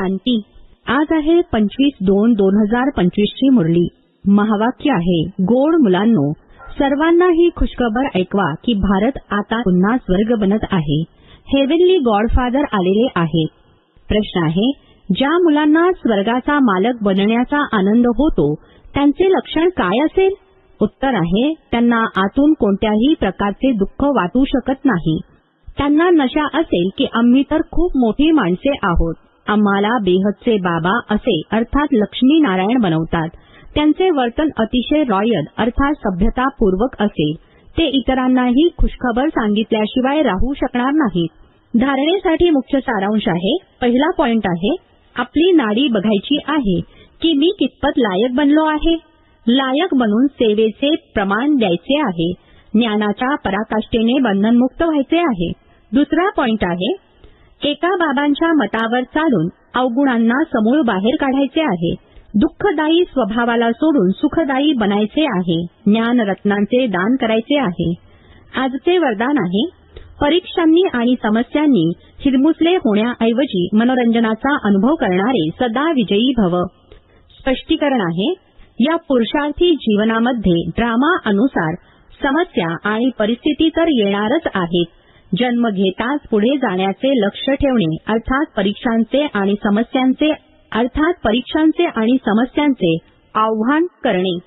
शांती आज आहे पंचवीस दोन दोन हजार पंचवीस ची मुरली. महावाक्य आहे गोड मुलांनो सर्वांना ही खुशखबर ऐकवा की भारत आता पुन्हा स्वर्ग बनत आहे. हेवनली गॉडफादर आलेले आहेत. प्रश्न आहे ज्या मुलांना स्वर्गाचा मालक बनण्याचा आनंद होतो त्यांचे लक्षण काय असेल? उत्तर आहे त्यांना आतून कोणत्याही प्रकारचे दुःख वाटू शकत नाही. त्यांना नशा असेल की आम्ही तर खूप मोठी माणसे आहोत. आम्हाला बेहदचे बाबा असे अर्थात लक्ष्मी नारायण बनवतात. त्यांचे वर्तन अतिशय रॉयल अर्थात सभ्यतापूर्वक असेल ते इतरांनाही खुशखबर सांगितल्याशिवाय राहू शकणार नाहीत धारणेसाठी मुख्य सारांश आहे. पहिला पॉइंट आहे आपली नाडी बघायची आहे की मी कितपत लायक बनलो आहे. लायक बनून सेवेचे प्रमाण द्यायचे आहे. ज्ञानाच्या पराकाष्ठेने बंधनमुक्त व्हायचे आहे. दुसरा पॉइंट आहे एका बाबांच्या मतावर चालून अवगुणांना समूळ बाहेर काढायचे आहे. दुःखदायी स्वभावाला सोडून सुखदायी बनायचे आहे. ज्ञान रत्नांचे दान करायचे आहे. आजचे वरदान आहे परीक्षांनी आणि समस्यांनी हिरमुसले होण्याऐवजी मनोरंजनाचा अनुभव करणारे सदा विजयी भव. स्पष्टीकरण आहे या पुरुषार्थी जीवनामध्ये ड्रामा अनुसार समस्या आणि परिस्थिती तर येणारच आहेत. जन्म घेताच पुढे जाण्याचे लक्ष ठेवणे अर्थात परीक्षांचे आणि समस्यांचे अर्थात परीक्षांचे आणि समस्यांचे आव्हान करणे.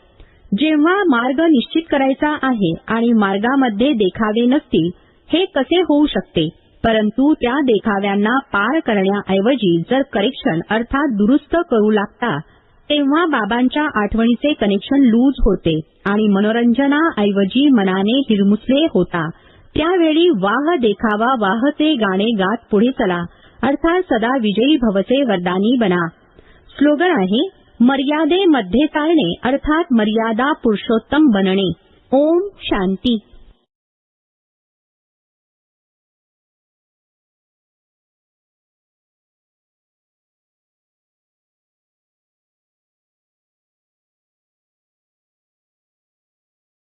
जेव्हा मार्ग निश्चित करायचा आहे आणि मार्गामध्ये देखावे नसतील हे कसे होऊ शकते? परंतु त्या देखाव्यांना पार करण्याऐवजी जर करेक्शन अर्थात दुरुस्त करू लागता तेव्हा बाबांच्या आठवणीचे कनेक्शन लूज होते आणि मनोरंजनाऐवजी मनाने हिरमुसले होता. त्यावेळी वाह देखावा वाहचे गाणे गात पुढे चला. अर्थात सदा विजयी भवचे वरदानी बना. स्लोगन आहे मर्यादेमध्ये चालणे अर्थात मर्यादा पुरुषोत्तम बनणे. ओम शांती.